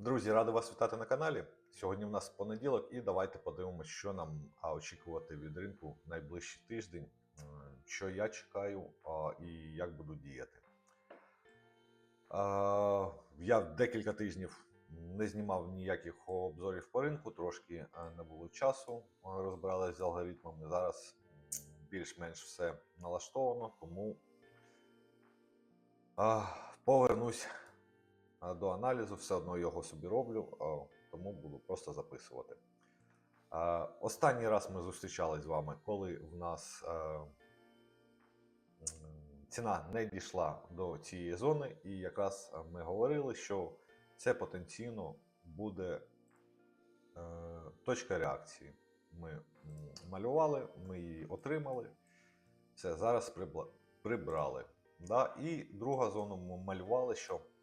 Друзі, радий вас вітати на каналі. Сьогодні в нас понеділок, і давайте подивимося, що нам очікувати від ринку найближчий тиждень, е, що я чекаю і як буду діяти. Я декілька тижнів не знімав ніяких обзорів по ринку, трошки е, не було часу, е, розбиралися з алгоритмами. Зараз більш-менш все налаштовано, тому повернусь до аналізу, все одно його собі роблю, тому буду просто записувати. Останній раз ми зустрічались з вами, коли в нас е, ціна не дійшла до цієї зони, і якраз е, ми говорили, що це потенційно буде е, точка реакції. Ми малювали, ми її отримали. Все, зараз прибрали. Да? І друга зона ми малювали, що Е,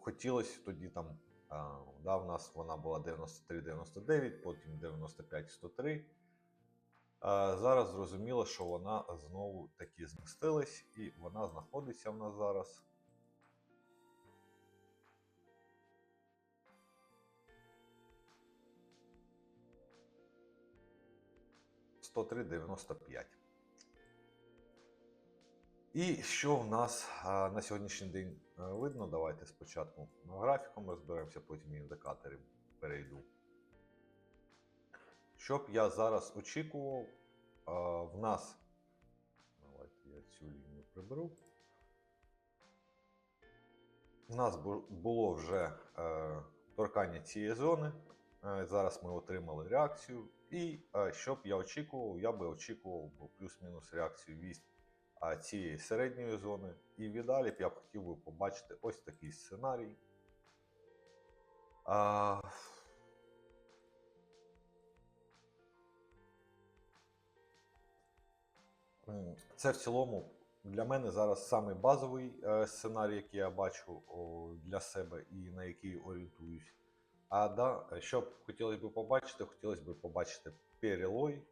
хотілося тоді там, а, да, в нас вона була 93-99, потім 95-103. Зараз зрозуміло, що вона знову таки змістилась, і вона знаходиться в нас зараз. «103,95». І що в нас на сьогоднішній день е, видно? Давайте спочатку графіком розберемося, потім індикатори перейду. Що б я зараз очікував, в нас. Давайте я цю лінію приберу. У нас було вже е, торкання цієї зони. Е, зараз ми отримали реакцію. І що б я очікував? Я би очікував плюс-мінус реакцію вісь а, цієї середньої зони. І віддалі б я б хотів би побачити ось такий сценарій. А, Це в цілому для мене зараз самий базовий е, сценарій, який я бачу для себе і на який орієнтуюсь. А да, що б хотілося б побачити, хотілося б побачити перелой. Е,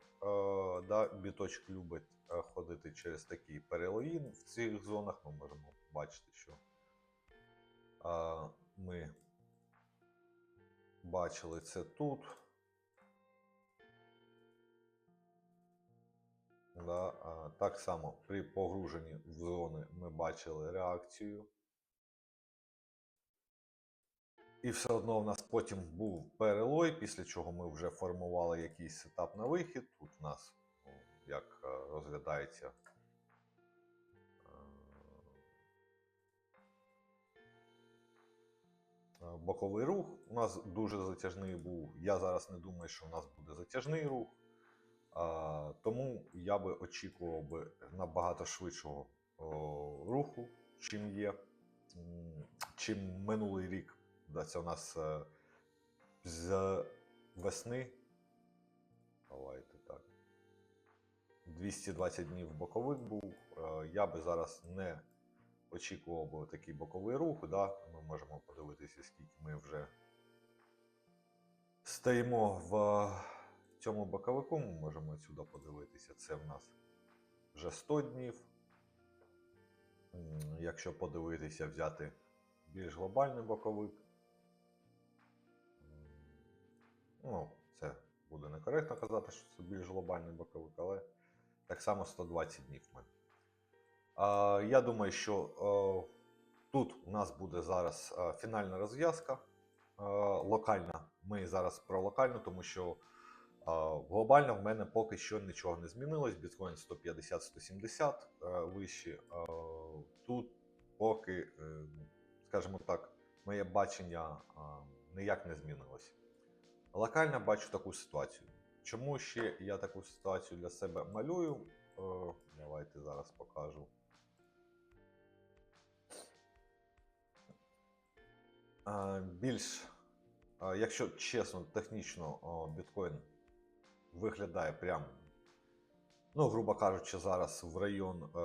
да, біточок любить ходити через такий перелоїн. В цих зонах ми можемо бачити, що е, ми бачили це тут. Да, так само при погруженні в зони ми бачили реакцію. І все одно в нас потім був перелой, після чого ми вже формували якийсь сетап на вихід. Тут у нас як е, розглядається е, е, боковий рух. У нас дуже затяжний був. Я зараз не думаю, що у нас буде затяжний рух. Тому я би очікував би набагато швидшого руху, чим є, чим минулий рік. Це у нас з весни. Давайте. 220 днів боковик був. Е, я би зараз не очікував би такий боковий рух. Да? Ми можемо подивитися, скільки ми вже стоїмо в цьому боковику. Ми можемо сюди подивитися. Це в нас вже 100 днів. Якщо подивитися, взяти більш глобальний боковик. Ну, це буде некоректно казати, що це більш глобальний боковик, але так само 120 днів в мене. А, я думаю, що е, тут у нас буде зараз е, фінальна розв'язка е, локальна. Ми зараз про локальну, тому що е, глобально в мене поки що нічого не змінилось. Біткоін 150-170 е, вище. Е, тут поки, скажімо так, моє бачення е, ніяк не змінилось. Локально бачу таку ситуацію. Чому ще я таку ситуацію для себе малюю? Е, давайте зараз покажу. Е, більш, е, якщо чесно, технічно о, біткоін виглядає прям, ну, грубо кажучи, зараз в район е,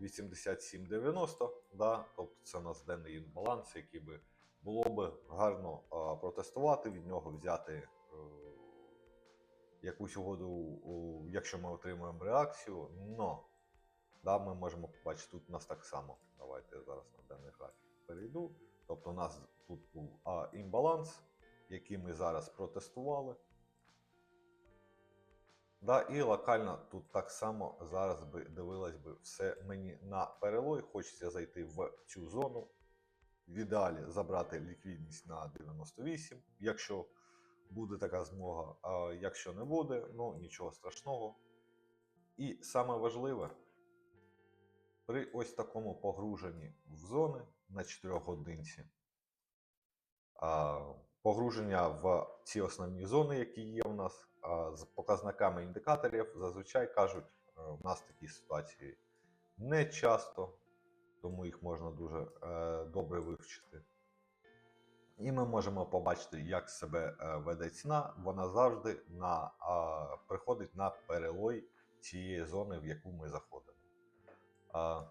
87-90, да? тобто це у нас денний баланс, який би було би гарно протестувати, від нього взяти якусь угоду, якщо ми отримуємо реакцію. Но да, ми можемо побачити тут у нас так само. Давайте я зараз на денний графік перейду. Тобто у нас тут був а, імбаланс, який ми зараз протестували. Да, і локально тут так само зараз би дивилось би все мені на перелой. Хочеться зайти в цю зону. В ідеалі забрати ліквідність на 98, якщо буде така змога. А якщо не буде, ну нічого страшного. І саме важливе, при ось такому погруженні в зони на 4 годинці, а, погруження в ці основні зони, які є у нас, а, з показниками індикаторів, зазвичай кажуть, е, в нас такі ситуації не часто, тому їх можна дуже е, добре вивчити. І ми можемо побачити, як себе е, веде ціна. Вона завжди на, а, приходить на перелой цієї зони, в яку ми заходимо. А,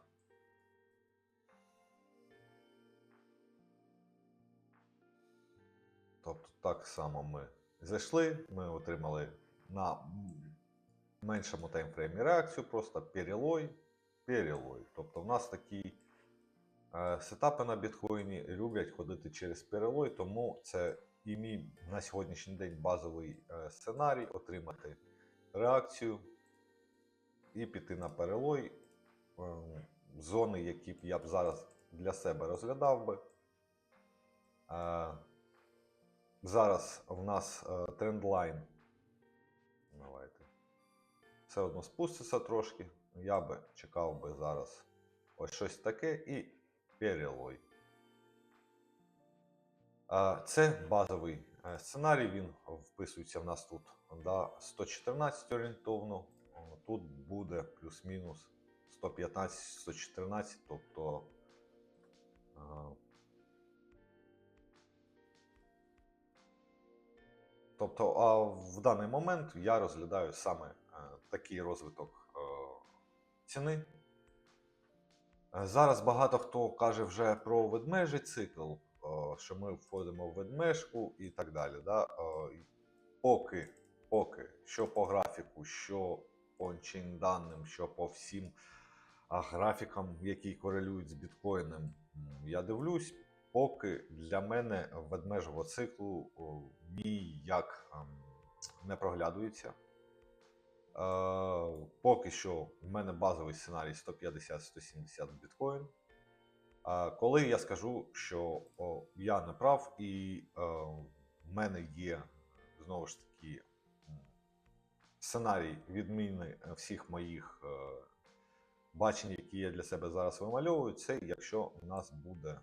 Тобто так само ми зайшли, ми отримали на меншому таймфреймі реакцію, просто перелой, перелой. Тобто в нас такі е, сетапи на біткоїні люблять ходити через перелой, тому це і мій на сьогоднішній день базовий е, сценарій отримати реакцію і піти на перелой. Е, Зони, які б я б зараз для себе розглядав би. Е, Зараз в нас е, трендлайн. Давайте. Все одно спуститься трошки. Я би чекав би зараз ось щось таке і перелой. Е, Це базовий е, сценарій, він вписується в нас тут да, 114 орієнтовно. Тут буде плюс-мінус 115-114, тобто. е, Тобто, а в даний момент я розглядаю саме е, такий розвиток ціни. Е, Зараз багато хто каже вже про ведмежий цикл, е, що ми входимо в ведмежку і так далі. Да? Е, Поки, поки, що по графіку, що по ончейн даним, що по всім графікам, які корелюють з біткоїном, я дивлюсь, поки для мене ведмежого циклу ніяк ем, не проглядується. Е, поки що в мене базовий сценарій 150-170 біткоін. Е, коли я скажу, що о, я не прав, і е, в мене є знову ж таки сценарій відміни всіх моїх е, бачень, які я для себе зараз вимальовую, це якщо у нас буде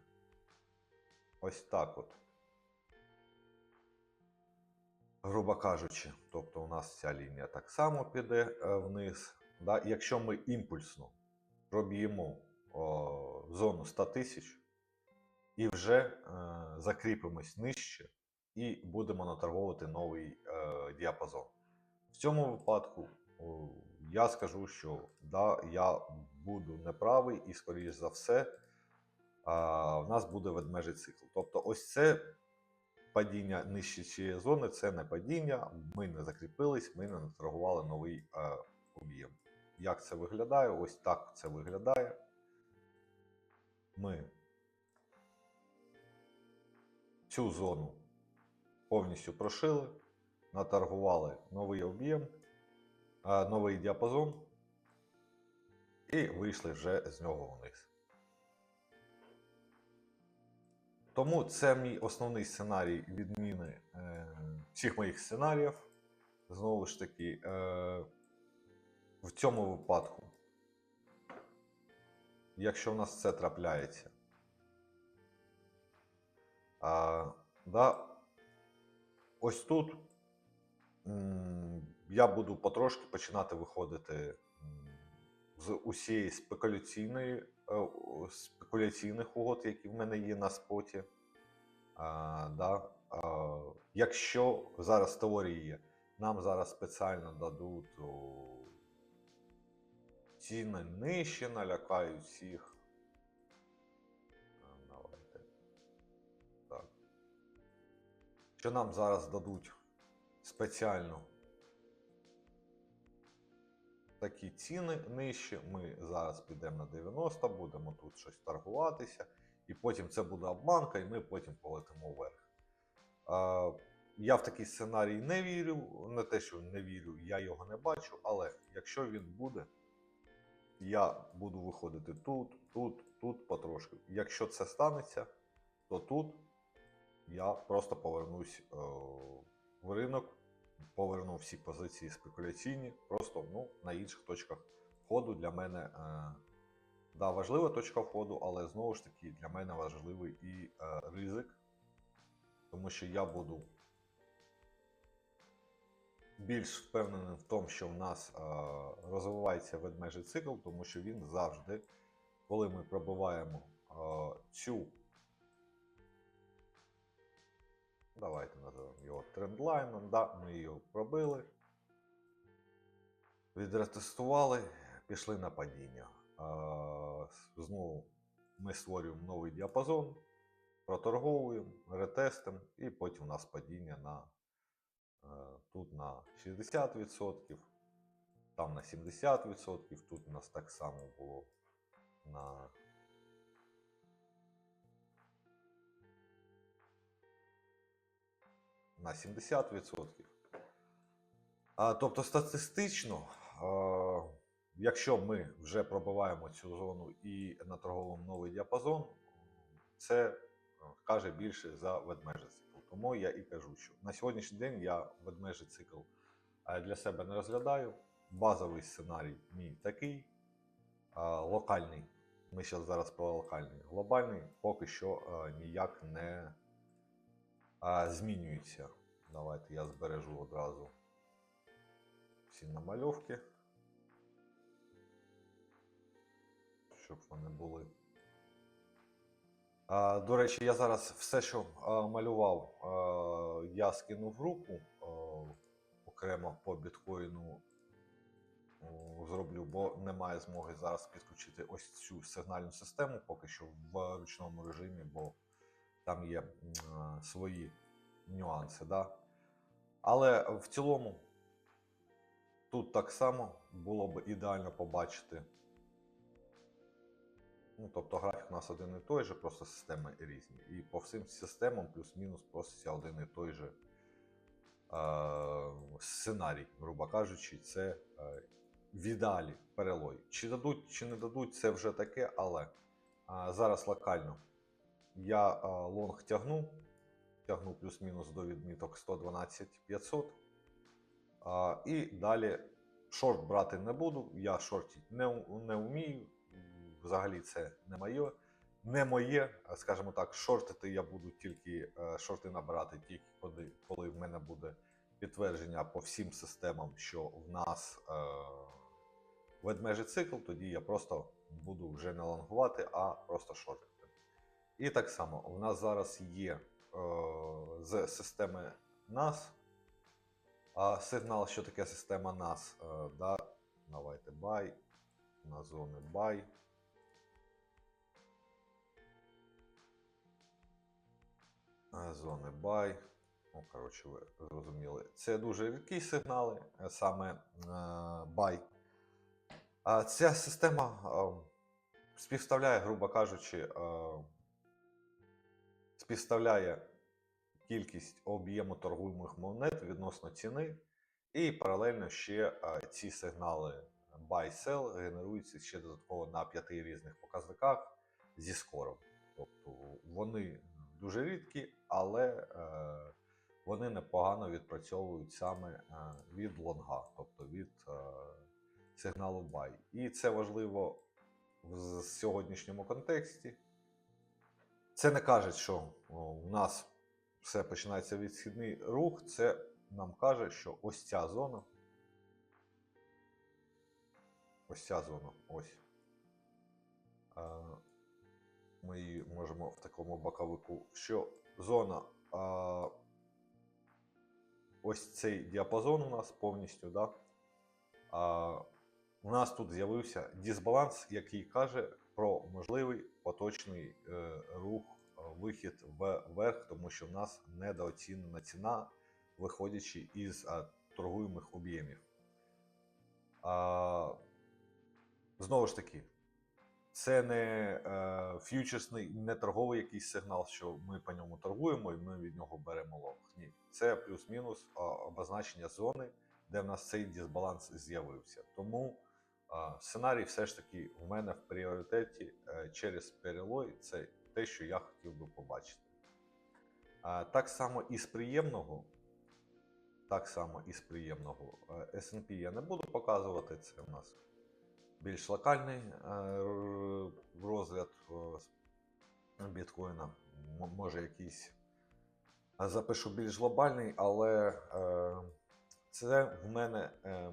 ось так от. Грубо кажучи, тобто у нас ця лінія так само піде е, вниз. Да? Якщо ми імпульсно проб'ємо зону 100 тисяч і вже е, закріпимось нижче і будемо наторговувати новий е, діапазон. В цьому випадку о, я скажу, що да, я буду неправий і, скоріш за все, а, в нас буде ведмежий цикл. Тобто, ось це падіння нижче цієї зони це не падіння. Ми не закріпились, ми не наторгували новий е, об'єм. Як це виглядає? Ось так це виглядає. Ми цю зону повністю прошили, наторгували новий об'єм, е, новий діапазон і вийшли вже з нього вниз. Тому це мій основний сценарій відміни е, всіх моїх сценаріїв. Знову ж таки, е, в цьому випадку, якщо в нас це трапляється, а, да, ось тут м, я буду потрошки починати виходити з усієї спекуляційної, спекуляційних угод, які в мене є на споті. А, да, а, якщо зараз теорії є, нам зараз спеціально дадуть ціни нижче, налякають всіх. Так. Що нам зараз дадуть спеціально такі ціни нижче. Ми зараз підемо на 90, будемо тут щось торгуватися. і потім це буде обманка, і ми потім полетимо вверх. Я в такий сценарій не вірю. Не те, що не вірю, я його не бачу, але якщо він буде, я буду виходити тут, тут, тут потрошки. Якщо це станеться, то тут я просто повернусь е, в ринок, поверну всі позиції спекуляційні, просто ну, на інших точках входу для мене. Е, да, важлива точка входу, але знову ж таки для мене важливий і е, ризик, тому що я буду більш впевнений в тому, що в нас е, розвивається ведмежий цикл, тому що він завжди, коли ми пробиваємо е, цю, давайте називаємо його трендлайном, да, ми його пробили, відретестували, пішли на падіння. Е, знову ми створюємо новий діапазон, проторговуємо, ретестимо, і потім у нас падіння на Е, Тут на 60%, там на 70%, тут у нас так само було На 70%. А, тобто статистично, а, якщо ми вже пробиваємо цю зону і наторговуємо новий діапазон, це е, каже більше за ведмежий цикл. Тому я і кажу, що на сьогоднішній день я ведмежий цикл е, для себе не розглядаю. Базовий сценарій мій такий, а, локальний. Ми зараз про локальний. Глобальний поки що е, ніяк не е, змінюється. Давайте я збережу одразу всі намальовки, щоб вони були. А, До речі, я зараз все, що а, малював, а, я скинув в групу а, окремо по біткоїну зроблю, бо немає змоги зараз підключити ось цю сигнальну систему поки що в ручному режимі, бо там є свої нюанси. Да? Але в цілому тут так само було б ідеально побачити. Ну, тобто графік у нас один і той же, просто системи різні. І по всім системам плюс-мінус проситься один і той же е- сценарій, грубо кажучи, це е- в ідеалі перелой. Чи дадуть, чи не дадуть, це вже таке, але е- зараз локально я лонг тягну, тягну плюс-мінус до відміток 112 500. е- і далі шорт брати не буду, я шортити не, не вмію взагалі це не моє. Не моє, скажімо так, шортити я буду тільки е, шорти набирати тільки коли, коли в мене буде підтвердження по всім системам, що в нас е, ведмежий цикл, тоді я просто буду вже не лонгувати, а просто шортити. І так само в нас зараз є е, з системи NAS а сигнал, що таке система NAS. Е, да, давайте buy, на зони buy. Е, зони buy. Ну, коротше, ви зрозуміли. Це дуже рідкі сигнали, саме buy. А ця система співставляє, грубо кажучи, співставляє кількість об'єму торгуємих монет відносно ціни, і паралельно ще ці сигнали buy-sell генеруються ще додатково на п'яти різних показниках зі скором. Тобто вони дуже рідкі, але е, вони непогано відпрацьовують саме е, від лонга, тобто від е, сигналу buy. І це важливо в сьогоднішньому контексті. Це не каже, що у нас все починається відхідний рух. Це нам каже, що ось ця зона. Ось ця зона. Ось. Ми її можемо в такому боковику, що зона ось цей діапазон у нас повністю, да, у нас тут з'явився дисбаланс, який каже про можливий поточний е, рух, е, вихід вверх, тому що в нас недооцінена ціна, виходячи із а, торгуємих об'ємів. Знову ж таки, це не е, ф'ючерсний, не торговий якийсь сигнал, що ми по ньому торгуємо і ми від нього беремо лонг. Ні, це плюс-мінус обозначення зони, де в нас цей дисбаланс з'явився. Тому сценарій все ж таки в мене в пріоритеті е, через перелой. Це те, що я хотів би побачити. Так само із приємного. Так само із приємного е, S&P я не буду показувати. Це в нас більш локальний е, розгляд біткоїна. Може якийсь запишу більш глобальний, але це в мене е,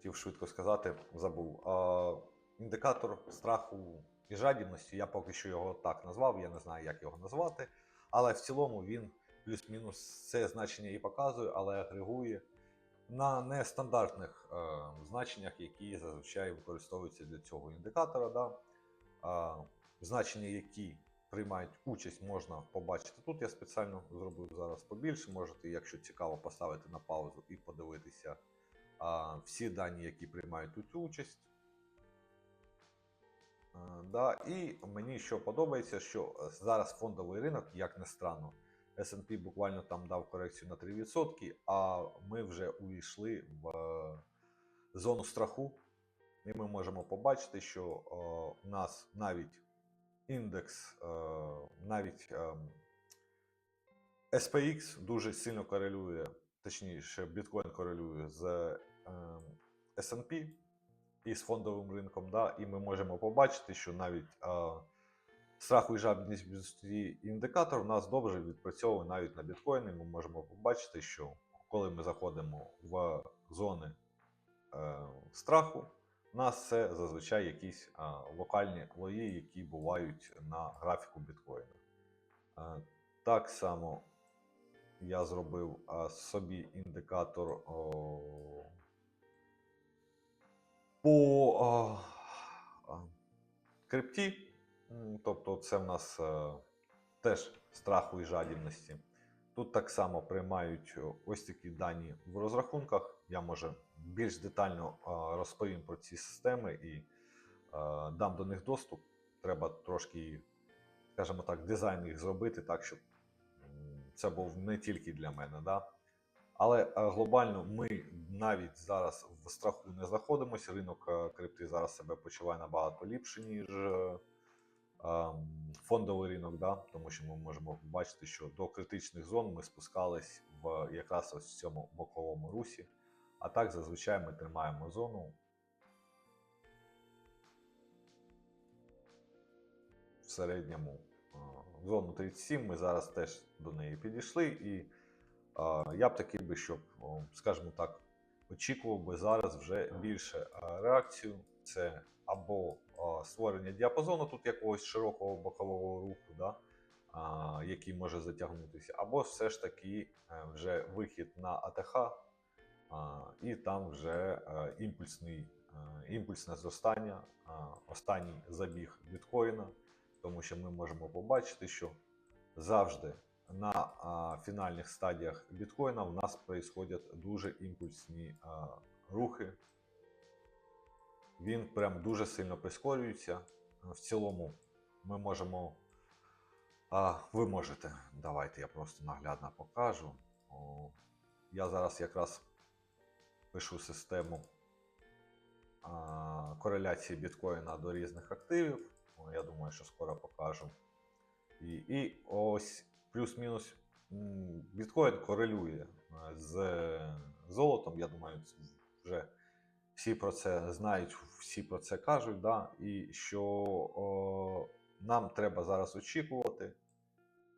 хотів швидко сказати, забув. Е, індикатор страху і жадібності. Я поки що його так назвав, я не знаю, як його назвати. Але в цілому він плюс-мінус це значення і показує, але агрегує на нестандартних е, значеннях, які зазвичай використовуються для цього індикатора. Да? Е, значення, які приймають участь, можна побачити тут. Я спеціально зробив зараз побільше. Можете, якщо цікаво, поставити на паузу і подивитися всі дані, які приймають тут участь. Е, Да, і мені що подобається, що е, зараз фондовий ринок, як не странно, S&P буквально там дав корекцію на 3%, а ми вже увійшли в е, зону страху, і ми можемо побачити, що е, у нас навіть індекс, навіть SPX дуже сильно корелює, точніше, біткоін корелює з S&P і з фондовим ринком, да, і ми можемо побачити, що навіть е, страху і жадібність індикатор у нас добре відпрацьовує навіть на біткоїни. Ми можемо побачити, що коли ми заходимо в зони е, страху, у нас це зазвичай якісь е, локальні лої, які бувають на графіку біткоїна. Е, так само я зробив е, собі індикатор. О, по крипті, тобто це в нас е, теж страху і жадібності. Тут так само приймають ось такі дані в розрахунках. Я може більш детально розповім про ці системи і е, дам до них доступ. Треба трошки, скажімо так, дизайн їх зробити так, щоб це був не тільки для мене. Да? Але е, глобально ми навіть зараз в страху не знаходимося. Ринок е, крипти зараз себе почуває набагато ліпше, ніж е, ем, фондовий ринок, да? тому що ми можемо побачити, що до критичних зон ми спускались в якраз ось в цьому боковому русі. А так зазвичай ми тримаємо зону в середньому зону 37. Ми зараз теж до неї підійшли і. Я б такий би, щоб, скажімо так, очікував би зараз вже більше реакцію. Це або створення діапазону тут якогось широкого бокового руху, да, який може затягнутися, або все ж таки е, вже вихід на АТХ, і там вже е, імпульсний, е, імпульсне зростання, останній забіг біткоїна, тому що ми можемо побачити, що завжди на фінальних стадіях біткоїна в нас происходять дуже імпульсні рухи. Він прям дуже сильно прискорюється. В цілому ми можемо. А, ви можете, давайте я просто наглядно покажу. О, я зараз якраз пишу систему а, кореляції біткоїна до різних активів. О, я думаю, що скоро покажу. І, і ось плюс-мінус біткоін корелює е, з золотом. Я думаю, вже всі про це знають, всі про це кажуть. Да? І що о, нам треба зараз очікувати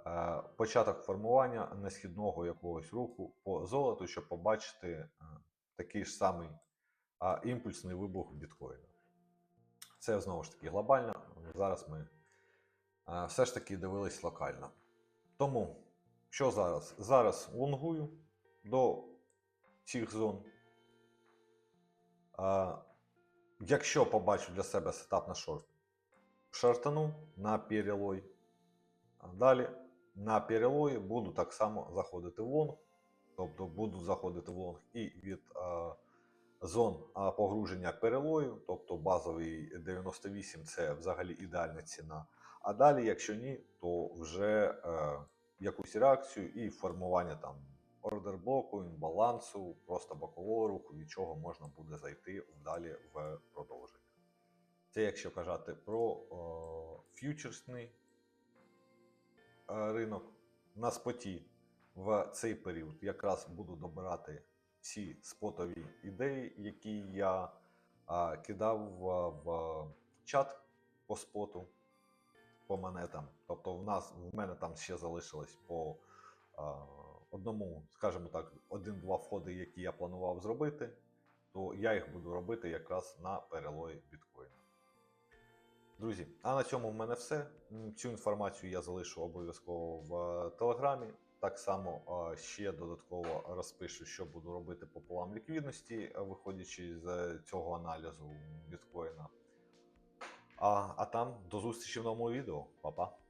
е, початок формування несхідного якогось руху по золоту, щоб побачити е, такий ж самий імпульсний вибух біткоїна. Це знову ж таки глобально. Зараз ми все ж таки дивились локально. Тому, що зараз? Зараз лонгую до цих зон. А, якщо побачу для себе сетап на шорт, шортану на перелой. А далі на перелої буду так само заходити в лонг. Тобто буду заходити в лонг і від а, зон а, погруження перелою, тобто базовий 98 це взагалі ідеальна ціна. А далі, якщо ні, то вже е, якусь реакцію і формування там ордерблоку, імбалансу, просто бокового руху, від чого можна буде зайти далі в продовження. Це якщо казати про о, ф'ючерсний е, ринок на споті в цей період якраз буду добирати всі спотові ідеї, які я а, кидав в, в чат по споту, по монетам. Тобто в нас в мене там ще залишилось по а, одному, скажімо так, один-два входи, які я планував зробити, то я їх буду робити якраз на перелої біткоїна. Друзі, а на цьому в мене все. Цю інформацію я залишу обов'язково в е, телеграмі. Так само е, ще додатково розпишу, що буду робити по полам ліквідності, виходячи з цього аналізу біткоїна. А, а там до зустрічі в новому відео. Па-па.